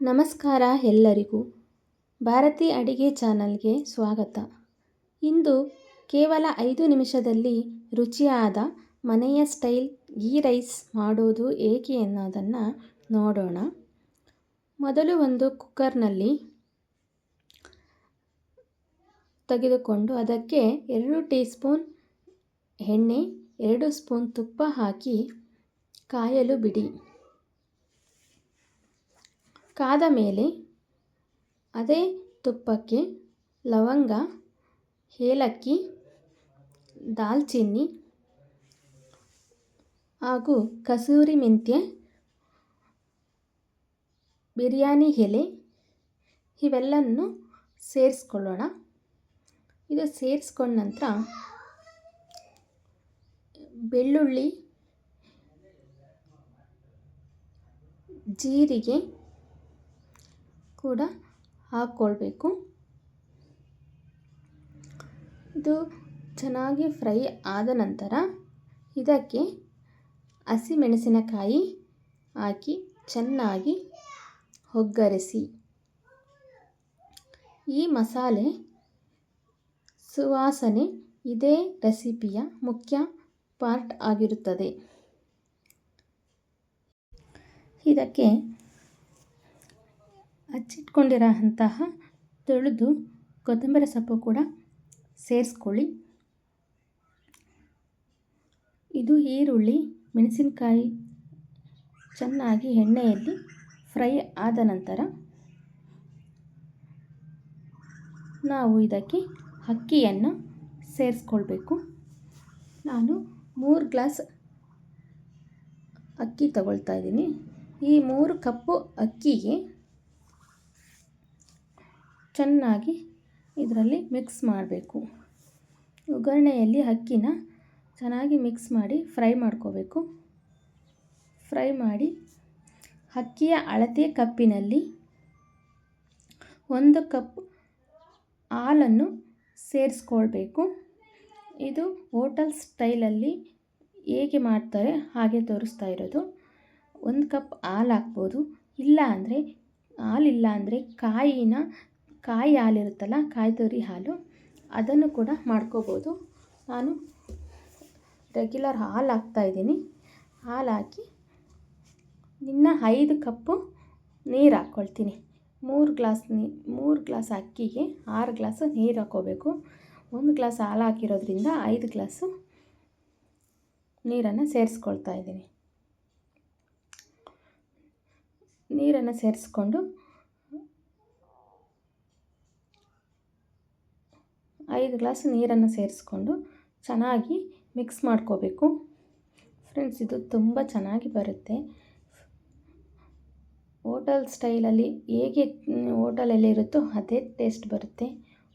ನಮಸ್ಕಾರ ಎಲ್ಲರಿಗೂ. ಭಾರತಿ ಅಡಿಗೆ ಚಾನಲ್ಗೆ ಸ್ವಾಗತ. ಇಂದು ಕೇವಲ ಐದು ನಿಮಿಷದಲ್ಲಿ ರುಚಿಯಾದ ಮನೆಯ ಸ್ಟೈಲ್ ಗೀ ರೈಸ್ ಮಾಡೋದು ಏಕೆ ಅನ್ನೋದನ್ನು ನೋಡೋಣ. ಮೊದಲು ಒಂದು ಕುಕ್ಕರ್ನಲ್ಲಿ ತೆಗೆದುಕೊಂಡು ಅದಕ್ಕೆ ಎರಡು ಟೀ ಸ್ಪೂನ್ ಎಣ್ಣೆ, ಎರಡು ಸ್ಪೂನ್ ತುಪ್ಪ ಹಾಕಿ ಕಾಯಲು ಬಿಡಿ. ಕಾದ ಮೇಲೆ ಅದೇ ತುಪ್ಪಕ್ಕೆ ಲವಂಗ, ಏಲಕ್ಕಿ, ದಾಲ್ಚಿನ್ನಿ ಹಾಗೂ ಕಸೂರಿ ಮೆಂತ್ಯೆ, ಬಿರಿಯಾನಿ ಎಲೆ ಇವೆಲ್ಲವನ್ನು ಸೇರಿಸ್ಕೊಳ್ಳೋಣ. ಇದು ಸೇರಿಸ್ಕೊಂಡ ನಂತರ ಬೆಳ್ಳುಳ್ಳಿ, ಜೀರಿಗೆ ಕೂಡ ಹಾಕ್ಕೊಳ್ಬೇಕು. ಇದು ಚೆನ್ನಾಗಿ ಫ್ರೈ ಆದ ನಂತರ ಇದಕ್ಕೆ ಹಸಿಮೆಣಸಿನಕಾಯಿ ಹಾಕಿ ಚೆನ್ನಾಗಿ ಒಗ್ಗರಿಸಿ. ಈ ಮಸಾಲೆ ಸುವಾಸನೆ ಇದೇ ರೆಸಿಪಿಯ ಮುಖ್ಯ ಪಾರ್ಟ್ ಆಗಿರುತ್ತದೆ. ಇದಕ್ಕೆ ಹಚ್ಚಿಟ್ಕೊಂಡಿರೋ ಅಂತಹ ತೊಳೆದು ಕೊತ್ತಂಬರಿ ಸೊಪ್ಪು ಕೂಡ ಸೇರಿಸ್ಕೊಳ್ಳಿ. ಇದು ಈರುಳ್ಳಿ, ಮೆಣಸಿನಕಾಯಿ ಚೆನ್ನಾಗಿ ಎಣ್ಣೆಯಲ್ಲಿ ಫ್ರೈ ಆದ ನಂತರ ನಾವು ಇದಕ್ಕೆ ಅಕ್ಕಿಯನ್ನು ಸೇರಿಸ್ಕೊಳ್ಬೇಕು. ನಾನು ಮೂರು ಗ್ಲಾಸ್ ಅಕ್ಕಿ ತಗೊಳ್ತಾ ಇದ್ದೀನಿ. ಈ ಮೂರು ಕಪ್ಪು ಅಕ್ಕಿಗೆ ಚೆನ್ನಾಗಿ ಇದರಲ್ಲಿ ಮಿಕ್ಸ್ ಮಾಡಬೇಕು. ಒಗ್ಗರಣೆಯಲ್ಲಿ ಅಕ್ಕಿನ ಚೆನ್ನಾಗಿ ಮಿಕ್ಸ್ ಮಾಡಿ ಫ್ರೈ ಮಾಡ್ಕೋಬೇಕು. ಫ್ರೈ ಮಾಡಿ ಅಕ್ಕಿಯ ಅಳತೆ ಕಪ್ಪಿನಲ್ಲಿ ಒಂದು ಕಪ್ ಹಾಲನ್ನು ಸೇರಿಸ್ಕೊಳ್ಬೇಕು. ಇದು ಹೋಟೆಲ್ ಸ್ಟೈಲಲ್ಲಿ ಹೇಗೆ ಮಾಡ್ತಾರೆ ಹಾಗೆ ತೋರಿಸ್ತಾ ಇರೋದು. ಒಂದು ಕಪ್ ಹಾಲು ಹಾಕ್ಬೋದು. ಇಲ್ಲ ಅಂದರೆ ಹಾಲಿಲ್ಲ ಅಂದರೆ ಕಾಯಿನ ಕಾಯಿ ಹಾಲಿರುತ್ತಲ್ಲ ಕಾಯಿ ತುರಿ ಹಾಲು, ಅದನ್ನು ಕೂಡ ಮಾಡ್ಕೋಬೋದು. ನಾನು ರೆಗ್ಯುಲರ್ ಹಾಲು ಹಾಕ್ತಾಯಿದ್ದೀನಿ ಹಾಲು ಹಾಕಿ ಇನ್ನು ಐದು ಕಪ್ಪು ನೀರು ಹಾಕ್ಕೊಳ್ತೀನಿ. ಮೂರು ಗ್ಲಾಸ್ ನೀ, ಮೂರು ಗ್ಲಾಸ್ ಅಕ್ಕಿಗೆ ಆರು ಗ್ಲಾಸು ನೀರು ಹಾಕ್ಕೋಬೇಕು. ಒಂದು ಗ್ಲಾಸ್ ಹಾಲು ಹಾಕಿರೋದ್ರಿಂದ ಐದು ಗ್ಲಾಸು ನೀರನ್ನು ಸೇರಿಸ್ಕೊಳ್ತಾ ಇದ್ದೀನಿ. ನೀರನ್ನು ಸೇರಿಸ್ಕೊಂಡು ಐದು ಗ್ಲಾಸ್ ನೀರನ್ನು ಸೇರಿಸ್ಕೊಂಡು ಚೆನ್ನಾಗಿ ಮಿಕ್ಸ್ ಮಾಡ್ಕೋಬೇಕು. ಫ್ರೆಂಡ್ಸ್ ಇದು ತುಂಬ ಚೆನ್ನಾಗಿ ಬರುತ್ತೆ. ಹೋಟೆಲ್ ಸ್ಟೈಲಲ್ಲಿ ಹೇಗೆ ಹೋಟೆಲಲ್ಲಿ ಇರುತ್ತೋ ಅದೇ ಟೇಸ್ಟ್ ಬರುತ್ತೆ.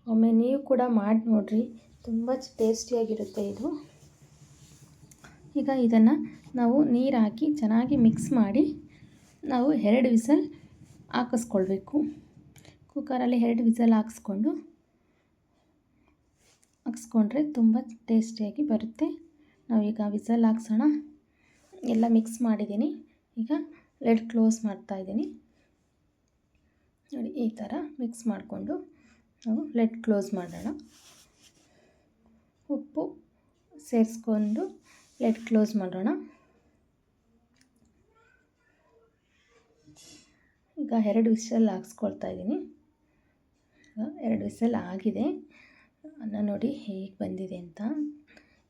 ಒಮ್ಮೆ ನೀವು ಕೂಡ ಮಾಡಿ ನೋಡಿರಿ. ತುಂಬ ಟೇಸ್ಟಿಯಾಗಿರುತ್ತೆ ಇದು. ಈಗ ಇದನ್ನು ನಾವು ನೀರು ಹಾಕಿ ಚೆನ್ನಾಗಿ ಮಿಕ್ಸ್ ಮಾಡಿ ನಾವು ಎರಡು ವಿಸಲ್ ಹಾಕಿಸ್ಕೊಳ್ಬೇಕು. ಕುಕ್ಕರಲ್ಲಿ ಎರಡು ವಿಸಲ್ ಹಾಕಿಸ್ಕೊಂಡು ಹಾಕ್ಸ್ಕೊಂಡ್ರೆ ತುಂಬ ಟೇಸ್ಟಿಯಾಗಿ ಬರುತ್ತೆ. ನಾವೀಗ ವಿಸಲ್ ಹಾಕ್ಸೋಣ. ಎಲ್ಲ ಮಿಕ್ಸ್ ಮಾಡಿದ್ದೀನಿ. ಈಗ ಲೆಡ್ ಕ್ಲೋಸ್ ಮಾಡ್ತಾಯಿದ್ದೀನಿ ನೋಡಿ, ಈ ಥರ ಮಿಕ್ಸ್ ಮಾಡಿಕೊಂಡು ನಾವು ಲೆಡ್ ಕ್ಲೋಸ್ ಮಾಡೋಣ. ಉಪ್ಪು ಸೇರಿಸ್ಕೊಂಡು ಲೆಡ್ ಕ್ಲೋಸ್ ಮಾಡೋಣ. ಈಗ ಎರಡು ವಿಸಲ್ ಹಾಕ್ಸ್ಕೊಳ್ತಾ ಇದ್ದೀನಿ. ಎರಡು ವಿಸಲ್ ಆಗಿದೆ. ಅನ್ನ ನೋಡಿ ಹೇಗೆ ಬಂದಿದೆ ಅಂತ.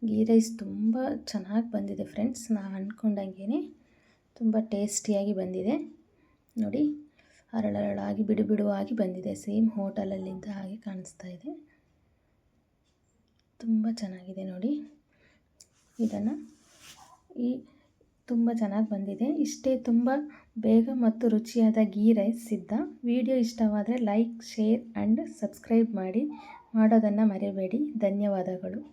ಗೀ ರೈಸ್ ತುಂಬ ಚೆನ್ನಾಗಿ ಬಂದಿದೆ ಫ್ರೆಂಡ್ಸ್, ನಾನು ಅಂದ್ಕೊಂಡಂಗೆ ತುಂಬ ಟೇಸ್ಟಿಯಾಗಿ ಬಂದಿದೆ. ನೋಡಿ ಹರಳರಳಾಗಿ ಬಿಡು ಬಿಡುವಾಗಿ ಬಂದಿದೆ. ಸೇಮ್ ಹೋಟೆಲಲ್ಲಿದ್ದ ಹಾಗೆ ಕಾಣಿಸ್ತಾ ಇದೆ. ತುಂಬ ಚೆನ್ನಾಗಿದೆ ನೋಡಿ. ಇದನ್ನು ಈ ತುಂಬ ಚೆನ್ನಾಗಿ ಬಂದಿದೆ. ಇಷ್ಟೇ ತುಂಬ ಬೇಗ ಮತ್ತು ರುಚಿಯಾದ ಗೀ ರೈಸ್ ಸಿದ್ಧ. ವಿಡಿಯೋ ಇಷ್ಟವಾದರೆ ಲೈಕ್, ಶೇರ್ ಆ್ಯಂಡ್ ಸಬ್ಸ್ಕ್ರೈಬ್ ಮಾಡಿ. ಮಾಡೋದನ್ನು ಮರೆಯಬೇಡಿ ಧನ್ಯವಾದಗಳು.